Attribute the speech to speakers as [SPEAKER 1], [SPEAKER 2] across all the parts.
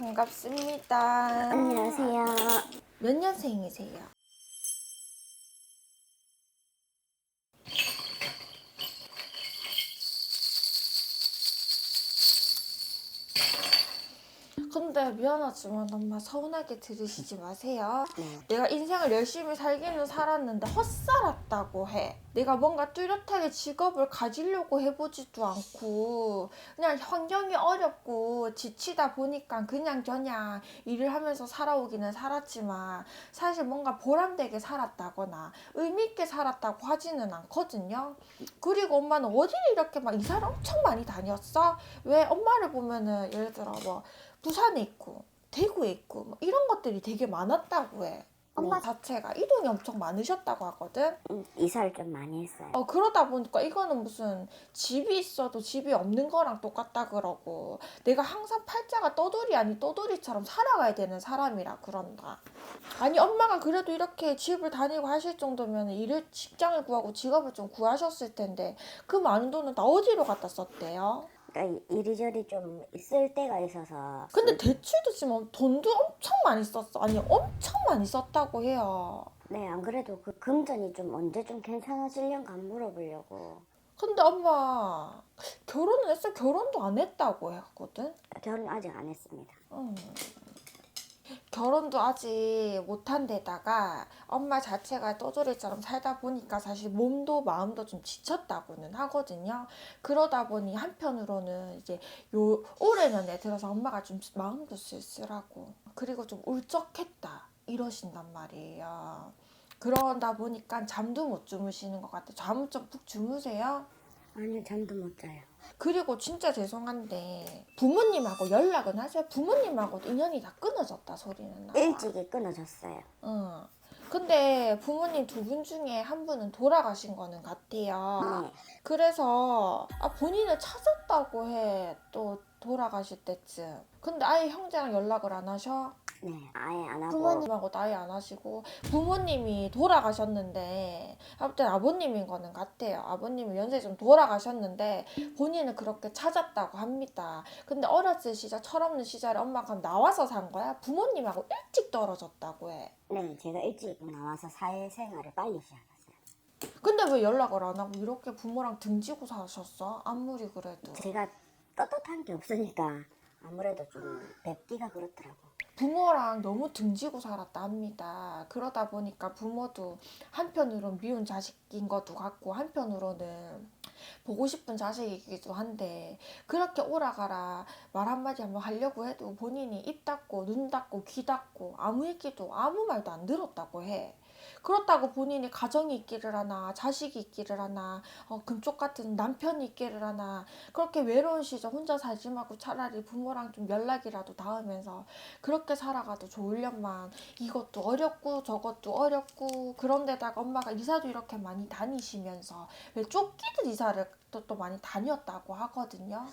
[SPEAKER 1] 반갑습니다.
[SPEAKER 2] 안녕하세요.
[SPEAKER 1] 몇 년생이세요? 근데 미안하지만 엄마 서운하게 들으시지 마세요.
[SPEAKER 2] 네.
[SPEAKER 1] 내가 인생을 열심히 살기는 살았는데 헛살았다고 해. 내가 뭔가 뚜렷하게 직업을 가지려고 해보지도 않고 그냥 환경이 어렵고 지치다 보니까 그냥 저냥 일을 하면서 살아오기는 살았지만 사실 뭔가 보람되게 살았다거나 의미있게 살았다고 하지는 않거든요. 그리고 엄마는 어디를 이렇게 막 이사를 엄청 많이 다녔어? 왜 엄마를 보면은 예를 들어 뭐 부산에 있고 대구에 있고 뭐 이런 것들이 되게 많았다고 해. 엄마 자체가 이동이 엄청 많으셨다고 하거든.
[SPEAKER 2] 음, 이사를 좀 많이 했어요.
[SPEAKER 1] 어 그러다 보니까 이거는 무슨 집이 있어도 집이 없는 거랑 똑같다 그러고 내가 항상 팔자가 떠돌이 아닌 떠돌이처럼 살아가야 되는 사람이라 그런다. 아니 엄마가 그래도 이렇게 집을 다니고 하실 정도면 일을 직장을 구하고 직업을 좀 구하셨을 텐데 그 많은 돈은 다 어디로 갖다 썼대요?
[SPEAKER 2] 그러니까 이리저리 좀 쓸 때가 있어서
[SPEAKER 1] 근데 대출도 지금 돈도 엄청 많이 썼어. 아니 엄청 많이 썼다고 해요.
[SPEAKER 2] 네, 안 그래도 그 금전이 좀 언제 좀 괜찮아지려고 안 물어보려고
[SPEAKER 1] 근데 엄마 결혼을 했어? 결혼도 안 했다고 했거든.
[SPEAKER 2] 결혼 아직 안 했습니다.
[SPEAKER 1] 음. 결혼도 아직 못한 데다가 엄마 자체가 떠돌이처럼 살다 보니까 사실 몸도 마음도 좀 지쳤다고는 하거든요. 그러다 보니 한편으로는 이제 요 올해년에 들어서 엄마가 좀 마음도 쓸쓸하고 그리고 좀 울적했다 이러신단 말이에요. 그러다 보니까 잠도 못 주무시는 것 같아요. 잠은 좀푹 주무세요?
[SPEAKER 2] 아니요, 잠도 못 자요.
[SPEAKER 1] 그리고 진짜 죄송한데 부모님하고 연락은 하세요? 부모님하고도 인연이 다 끊어졌다 소리는 나와.
[SPEAKER 2] 일찍이 끊어졌어요.
[SPEAKER 1] 응. 근데 부모님 두 분 중에 한 분은 돌아가신 거는 같아요.
[SPEAKER 2] 네.
[SPEAKER 1] 그래서 아, 본인을 찾았다고 해. 또 돌아가실 때쯤. 근데 아예 형제랑 연락을 안 하셔?
[SPEAKER 2] 네, 아예 안 하고
[SPEAKER 1] 부모님하고도 아예 안 하시고 부모님이 돌아가셨는데 아무튼 아버님인 거는 같아요. 아버님이 연세 좀 돌아가셨는데 본인은 그렇게 찾았다고 합니다. 근데 어렸을 시절 철없는 시절에 엄마가 나와서 산 거야. 부모님하고 일찍 떨어졌다고 해.
[SPEAKER 2] 네, 제가 일찍 나와서 사회생활을 빨리 시작했어요.
[SPEAKER 1] 근데 왜 연락을 안 하고 이렇게 부모랑 등지고 사셨어? 아무리 그래도.
[SPEAKER 2] 제가 떳떳한 게 없으니까 아무래도 좀 뵙기가 그렇더라고.
[SPEAKER 1] 부모랑 너무 등지고 살았다 합니다. 그러다 보니까 부모도 한편으로는 미운 자식인 것도 같고 한편으로는 보고 싶은 자식이기도 한데 그렇게 오라가라 말 한마디 한번 하려고 해도 본인이 입 닫고 눈 닫고 귀 닫고 아무 얘기도 아무 말도 안 들었다고 해. 그렇다고 본인이 가정이 있기를 하나 자식이 있기를 하나 어, 금쪽 같은 남편이 있기를 하나 그렇게 외로운 시절 혼자 살지 말고 차라리 부모랑 좀 연락이라도 닿으면서 그렇게 살아가도 좋으련만 이것도 어렵고 저것도 어렵고 그런데다가 엄마가 이사도 이렇게 많이 다니시면서 왜 쫓기듯 이사를 또, 또 많이 다녔다고 하거든요.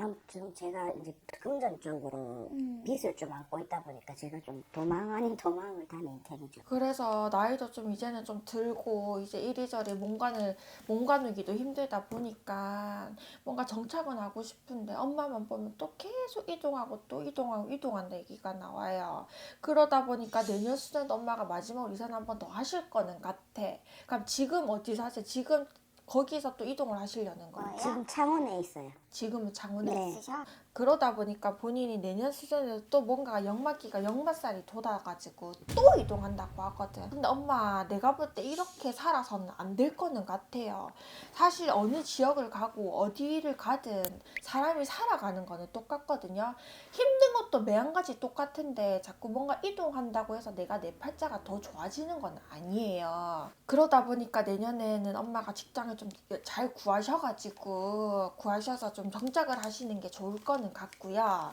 [SPEAKER 2] 아무튼 제가 이제 금전적으로 빚을 좀 안고 있다 보니까 제가 좀 도망 아닌 도망을 다닌 셈이죠.
[SPEAKER 1] 그래서 나이도 좀 이제는 좀 들고 이제 이리저리 몸간을 몸 가누기도 힘들다 보니까 뭔가 정착은 하고 싶은데 엄마만 보면 또 계속 이동하고 또 이동하고 이동한다 얘기가 나와요. 그러다 보니까 내년 수련도 엄마가 마지막으로 이사를 한번 더 하실 거는 같아. 그럼 지금 어디 사세요? 지금 거기서 또 이동을 하시려는 거예요?
[SPEAKER 2] 지금 창원에 있어요.
[SPEAKER 1] 지금은 장원에
[SPEAKER 2] 네.
[SPEAKER 1] 있으셔? 그러다 보니까 본인이 내년 수준에도 또 뭔가 역마기가 역마살이 돋아가지고 또 이동한다고 하거든. 근데 엄마 내가 볼 때 이렇게 살아서는 안 될 거는 같아요. 사실 어느 지역을 가고 어디를 가든 사람이 살아가는 거는 똑같거든요. 힘든 것도 매한가지 똑같은데 자꾸 뭔가 이동한다고 해서 내가 내 팔자가 더 좋아지는 건 아니에요. 그러다 보니까 내년에는 엄마가 직장을 좀 잘 구하셔가지고 구하셔서 좀 정착을 하시는 게 좋을 거는 같고요.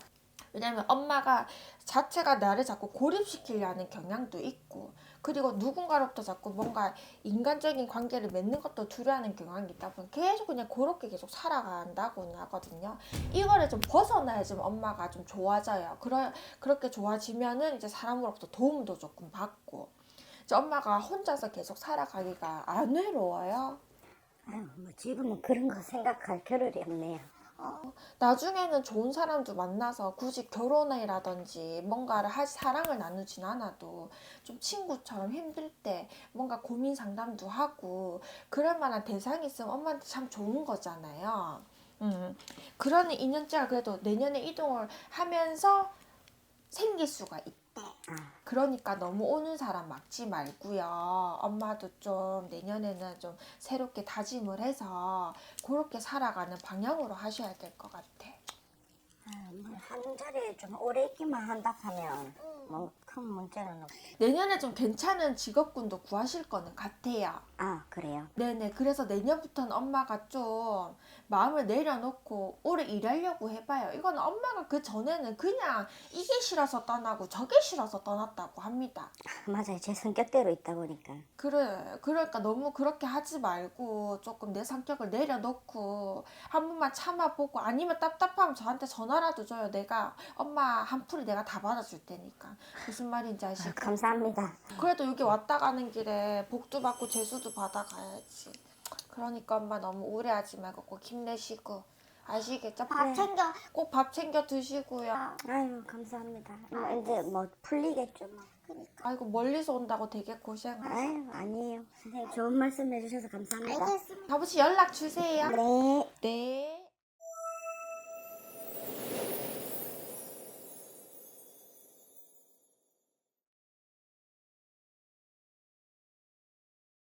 [SPEAKER 1] 왜냐면 엄마가 자체가 나를 자꾸 고립시키려는 경향도 있고 그리고 누군가로부터 자꾸 뭔가 인간적인 관계를 맺는 것도 두려워하는 경향이 있다 보니 계속 그냥 그렇게 계속 살아간다고는 하거든요. 이거를 좀 벗어나야 좀 엄마가 좀 좋아져요. 그러, 그렇게 좋아지면은 이제 사람으로부터 도움도 조금 받고 엄마가 혼자서 계속 살아가기가 안 외로워요.
[SPEAKER 2] 아유, 뭐 지금은 그런 거 생각할 겨를이 없네요.
[SPEAKER 3] 어,
[SPEAKER 1] 나중에는 좋은 사람도 만나서 굳이 결혼이라든지 뭔가를 할 사랑을 나누진 않아도 좀 친구처럼 힘들 때 뭔가 고민 상담도 하고 그럴 만한 대상이 있으면 엄마한테 참 좋은 거잖아요. 음, 그런 인연자가 그래도 내년에 이동을 하면서 생길 수가 있대.
[SPEAKER 2] 아,
[SPEAKER 1] 그러니까 너무 오는 사람 막지 말고요. 엄마도 좀 내년에는 좀 새롭게 다짐을 해서 그렇게 살아가는 방향으로 하셔야 될 것 같아.
[SPEAKER 2] 아유, 뭐한 자리에 좀 오래 있기만 한다 하면 뭐 큰 문제는 없.
[SPEAKER 1] 내년에 좀 괜찮은 직업군도 구하실 거는 같아요.
[SPEAKER 2] 아 그래요?
[SPEAKER 1] 네네. 그래서 내년부터는 엄마가 좀 마음을 내려놓고 오래 일하려고 해봐요. 이건 엄마가 그 전에는 그냥 이게 싫어서 떠나고 저게 싫어서 떠났다고 합니다.
[SPEAKER 2] 맞아요. 제 성격대로 있다 보니까.
[SPEAKER 1] 그래. 그러니까 너무 그렇게 하지 말고 조금 내 성격을 내려놓고 한 번만 참아보고 아니면 답답하면 저한테 전화라도 줘요. 내가 엄마 한 풀이 내가 다 받아줄 테니까. 무슨 말인지
[SPEAKER 2] 아,
[SPEAKER 1] 아시죠?
[SPEAKER 2] 감사합니다.
[SPEAKER 1] 그래도 여기 왔다 가는 길에 복도 받고 재수도 받아가야지. 그러니까 엄마 너무 우려하지 말고 꼭 힘내시고 아시겠죠?
[SPEAKER 3] 밥 챙겨.
[SPEAKER 1] 꼭 밥 챙겨 드시고요.
[SPEAKER 2] 아유 감사합니다. 뭐 이제 뭐 풀리겠죠 뭐.
[SPEAKER 1] 아이고 멀리서 온다고 되게 고생하셨어요.
[SPEAKER 2] 아유 아니에요. 선생님 좋은 말씀 해주셔서 감사합니다.
[SPEAKER 3] 알겠습니다.
[SPEAKER 1] 아버지 연락 주세요.
[SPEAKER 2] 네.
[SPEAKER 1] 네.